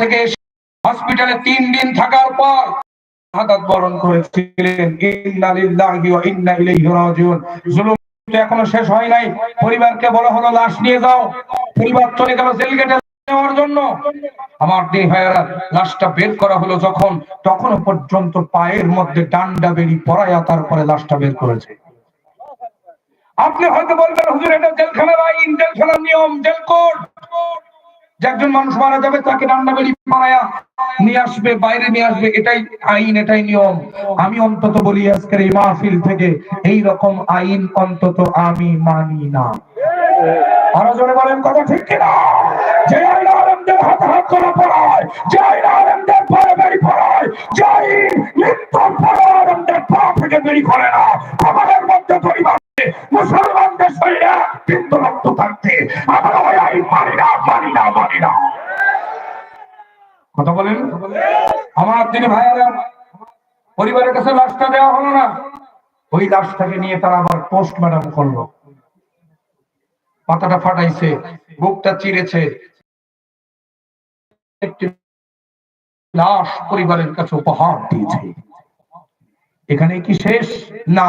থেকে হসপিটালে তিন দিন থাকার পর বরণ করেছিলেন। ইন্না লিল্লাহি ওয়া ইন্না ইলাইহি রাজিউন। জুলুম এখনও শেষ হয় নাই। পরিবারকে বলা হলো, লাশ নিয়ে যাও। পরিবার চলে গেল জেল গেটে নেওয়ার জন্য। আমার ভাইয়েরা, লাশটা বের করা হলো যখন পর্যন্ত পায়ের মধ্যে ডান্ডা বেরি পরায়া তারপরে লাশটা বের করেছে। আপনি হয়তো বলবেন, হুজুর, এটা জেলখানার আইন জেলখানার নিয়ম, জেল কোড। যে মানুষ মারা যাবে, তাকে রান্না বেরি মারায়া নিয়ে আসবে, বাইরে নিয়ে আসবে, এটাই আইন, এটাই নিয়ম। আমি অন্তত বলি আজকের এই মাহফিল থেকে, এই রকম আইন অন্তত আমি মানি না। আরও জোরে বলেন কথা ঠিক কিনা? যে আইন আলমদের হাতে হাত করা পড়ায় যে আইন আলমদের পায়ে বেরি পড়ায় যে আইন পরে আলমদের পা থেকে বেরি করে না। আমাদের মধ্যে পরিবার মুসলমানদের শরীরে বিন্দু কথা বলেন? আমার যিনি ভাইয়ারা, পরিবারের কাছে লাশটা দেওয়া হলো না। ওই লাশটাকে নিয়ে তারা আবার পোস্টমর্টম করল। মাথাটা ফাটাইছে, বুকটা চিড়েছে একটি লাশ পরিবারের কাছে উপহার দিয়েছে। এখানে কি শেষ? না।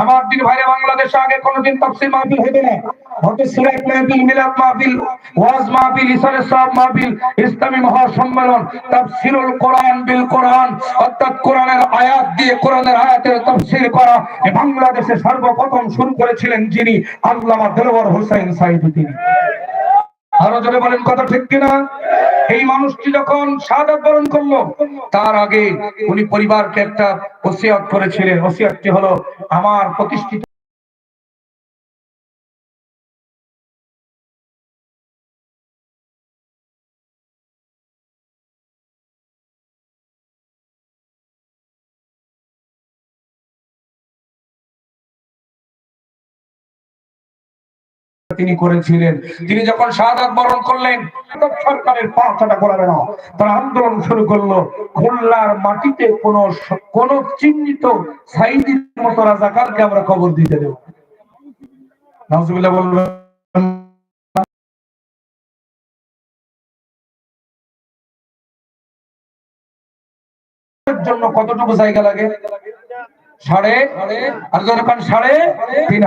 আমার দিন ভাইরে বাংলাদেশে আগে মাহফিল হইবে না। হতে সিরাত মাহফিল, মিলাদ মাহফিল, ওয়াজ মাহফিল ইসারে মাহফিল, ইসলামী মহাসম্মেলন, তাফসীরুল কোরআন বিল কোরআন, অর্থাৎ কোরআনের আয়াত দিয়ে কোরআনের আয়াতের তাফসীর করা। বাংলাদেশে সর্বপ্রথম শুরু করেছিলেন যিনি আল্লামা দেলোয়ার হোসেন সাইদি তিনি আরও জনে বলেন কথা ঠিক কিনা? এই মানুষটি যখন শাহাদাত বরণ করল, তার আগে উনি পরিবারকে একটা ওসিয়াত করেছিলেন। ওসিয়াতটি হলো আমার প্রতিষ্ঠিত তিনি করেছিলেন। তিনি যখন শাহাদাত বরণ করলেন সরকারের পাঁচটা করাবে না। তারা আন্দোলন শুরু করল। খুলনার মাটিতে কোন কোন চিহ্নিত সাইদির মতো রাজাকারকে আমরা কবর দিতে দেব। জন্য কতটুকু জায়গা লাগে? সাড়ে, আর যখন সাড়ে তিন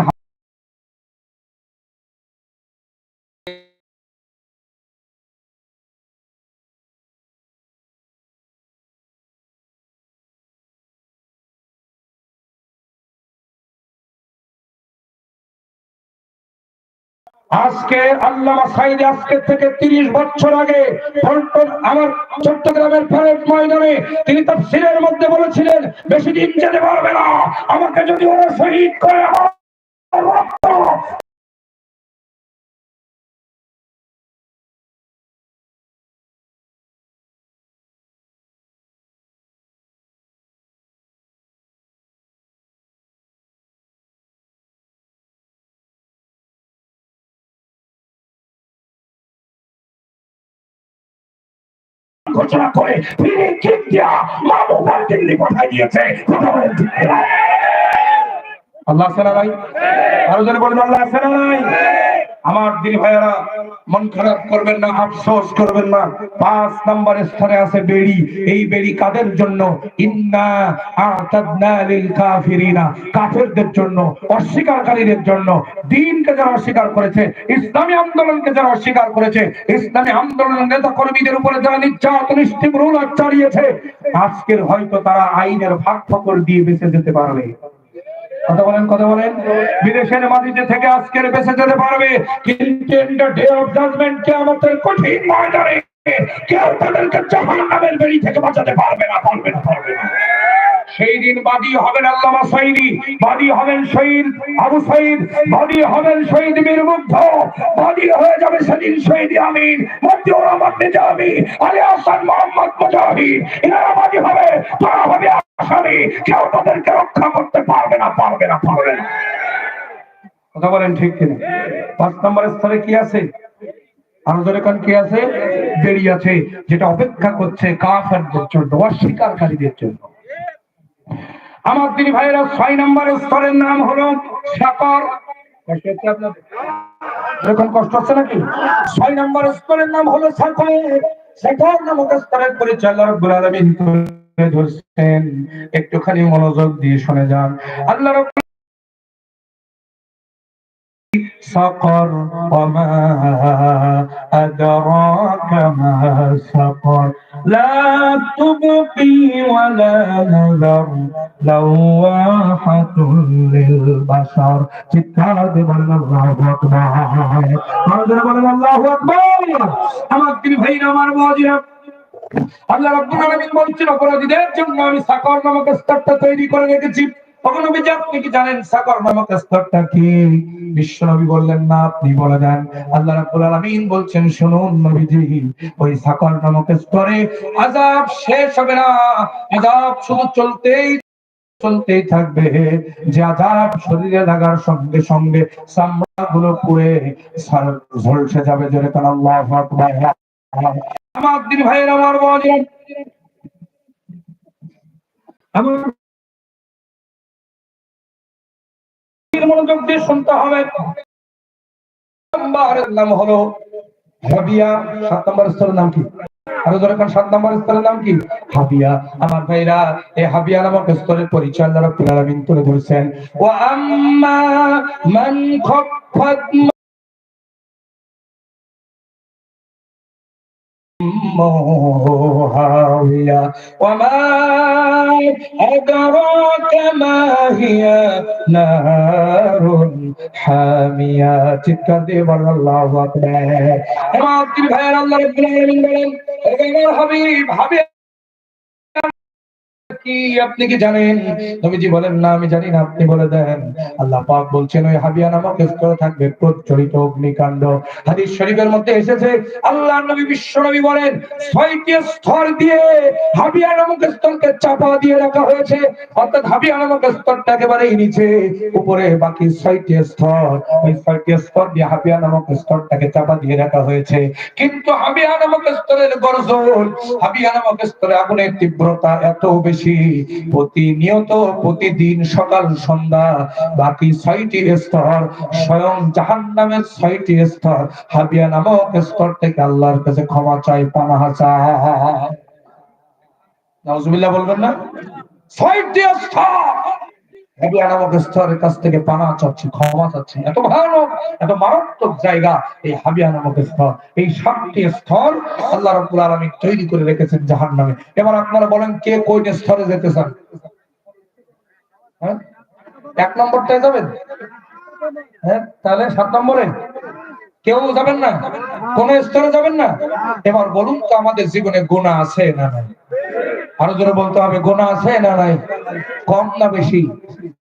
আজকে আল্লামা সাইদ আজকে থেকে তিরিশ বছর আগে আমার চট্টগ্রামের প্যারেড ময়দানে তিনি তার তাফসীরের মধ্যে বলেছিলেন, বেশি দিন যেতে পারবে না। আমাকে যদি ওরা শহীদ করে ঘোষণা করে কিক দিয়া মাহবুবার দিল্লি পাঠাই দিয়েছে? কথা বলেন? আল্লাহ সালা নাই আরও জনে বলবেন আল্লাহ সালা নাই আমার দিন ভাইয়েরা, মন খারাপ করবেন না, আফসোস করবেন না। পাঁচ নাম্বার স্তরে আছে বেড়ি। এই বেড়ি কাদের জন্য? ইন্না আতাদনা লিল কাফিরিনা। কাফেরদের জন্য অস্বীকারকারীদের জন্য। দিনকে যারা অস্বীকার করেছে, ইসলামী আন্দোলনকে যারা অস্বীকার করেছে, ইসলামী আন্দোলনের নেতা কর্মীদের উপরে যারা নির্যাতন স্টিমরুল চালিয়েছে আজকের হয়তো তারা আইনের ভাগ ফকর দিয়ে বেঁচে যেতে পারবে। কথা বলেন কথা বলেন। বিদেশের মাটিতে থেকে আজকের বেঁচে যেতে পারবে, কিন্তু ডে অফ জাজমেন্ট কে আমাদের কঠিন ময়দানে কেউ তাদেরকে জাহান নামের বেড়ি থেকে বাঁচাতে পারবে না পারবে না পারবে না। সেই দিন বাদী হবেন বাদী হবেন শহীদ আবু বাদী হবেন শহীদ মুগ্ধ, বাদী হয়ে যাবে সেদিন শহীদ আমিন রহমান নিজামী আলী মোহাম্মদ বাদী হবে, তারা হবে আসামি, কেউ তাদেরকে রক্ষা করতে পারবে না পারবে না পারবে না। কথা বলেন ঠিক কিনা? পাঁচ নম্বর স্তরে কি আছে? আরও কি আছে? বেরিয়েছে যেটা অপেক্ষা করছে কাফেরদের জন্য, অস্বীকারীদের জন্য। আমার তিনি ভাইয়েরা, ছয় নম্বর স্তরের নাম হলো সাকর একটুখানি মনোযোগ দিয়ে শুনে যান। আল্লাহ রাব্বুল سقر وما أدراك ما سقر لا تبقي ولا نذر لواحة للبشر চিৎকার দিয়ে বলেন আল্লাহু আকবার আমাদের বলেন আল্লাহু আকবার আমার তিনি ভাইরা আমার বাজিরা আল্লাহ রাব্বুল আলামিন বলছেন অপরাধীদের জন্য আমি সাকর নামক স্তরটা তৈরি করে রেখেছি আপনি কি জানেন সাকর নামক স্তরটা কি? বললেন, না, আপনি বলে দেন। আল্লাহ রাব্বুল আলামিন বলছেন, শুনুন নবীজি, ওই সাকর নামক স্তরে আযাব শেষ হবে না। আযাব শুধু চলতেই চলতেই থাকবে। যে শরীরে লাগার সঙ্গে সঙ্গে চামড়া গুলো পুড়ে ঝলসে যাবে জোরে আল্লাহু আমার দিন ভাইয়ের আমার আমার মনোযোগ দিয়ে শুনতে হবে। নাম হলো হাবিয়া, সাত নম্বর স্তরের নাম কি? আরও ধরে সাত নম্বর স্তরের নাম কি? হাবিয়া। আমার ভাইরা, এই হাবিয়া নামক স্তরের পরিচয় আল্লাহ রাব্বুল তুলে ধরেছেন। ওয়া আম্মা মান هي وما أدراك ما هي نار حامية تكذب الله أكبر أما أكبر الله رب العالمين حبيب حبيب কি আপনি কি জানেন? নবীজি বলেন, না, আমি জানি না, আপনি বলে দেন। আল্লাহ পাক বলছেন, ওই হাবিয়া নামক স্তরে থাকবে প্রচলিত অগ্নিকাণ্ড। হাদিস শরীফের মধ্যে এসেছে আল্লাহ নবী, বিশ্ব নবী বলেন, ছয়টি স্তর দিয়ে হাবিয়া নামক স্তরকে চাপা দিয়ে রাখা হয়েছে। অর্থাৎ হাবিয়া নামক স্তরটা একেবারেই নিচে, উপরে বাকি ছয়টি স্তর। ওই ছয়টি স্তর দিয়ে হাবিয়া নামক স্তরটাকে চাপা দিয়ে রাখা হয়েছে। কিন্তু হাবিয়া নামক স্তরের গরজল হাবিয়া নামক স্তরে আগুনের তীব্রতা এত বেশি প্রতিনিয়ত প্রতিদিন সকাল, সন্ধ্যা, বাকি ছয়টি স্তর, স্বয়ং জাহান নামের ছয়টি স্তর, হাবিয়া নামক স্তর থেকে আল্লাহর কাছে ক্ষমা চাই, পানাহা চায় বলবেন না? ছয়টি স্তর। তৈরি করে রেখেছেন জাহান্নামে। এবার আপনারা বলেন, কে কোন স্তরে যেতে চান? হ্যাঁ? এক নম্বরটায় যাবেন? হ্যাঁ তাহলে সাত নম্বরে। কেউ যাবেন না? কোন স্তরে যাবেন না? এবার বলুন তো আমাদের জীবনে গুণা আছে না নাই? আরও জোরে বলতে হবে, গোনা আছে না নাই? কম না বেশি?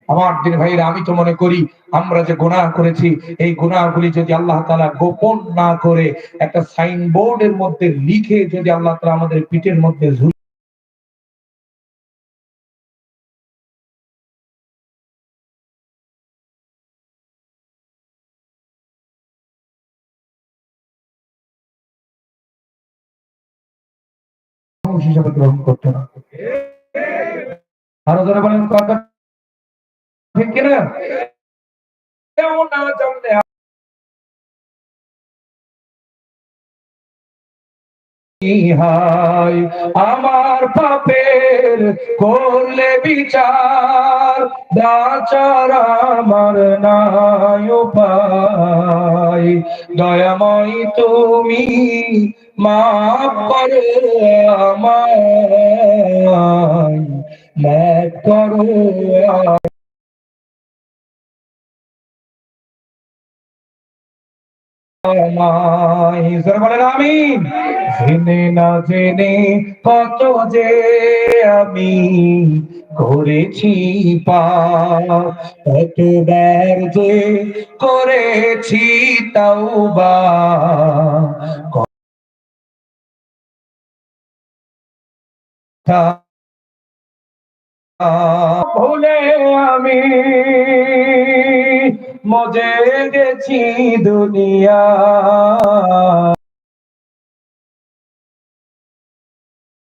আমার দিন ভাইরা, আমি তো মনে করি, আমরা যে গোনা করেছি, এই গুনাহগুলি যদি আল্লাহ তালা গোপন না করে, একটা সাইনবোর্ডের মধ্যে লিখে যদি আল্লাহ তালা আমাদের পিঠের মধ্যে ঝুল হিসাবে গ্রহণ করতো না। আরও যারা বলেন কথা? ঠিক কিনা না? জানলে আমার পাপের করলে বিচার বাচার আমার নাই উপায়। দয়াময় তুমি মাফ করো আমায় মাফ করো বলেন আমিন। জেনে না জেনে কত যে আমি করেছি কতবার যে করেছি তাওবা কথা ভুলে আমি মজে গেছি দুনিয়া।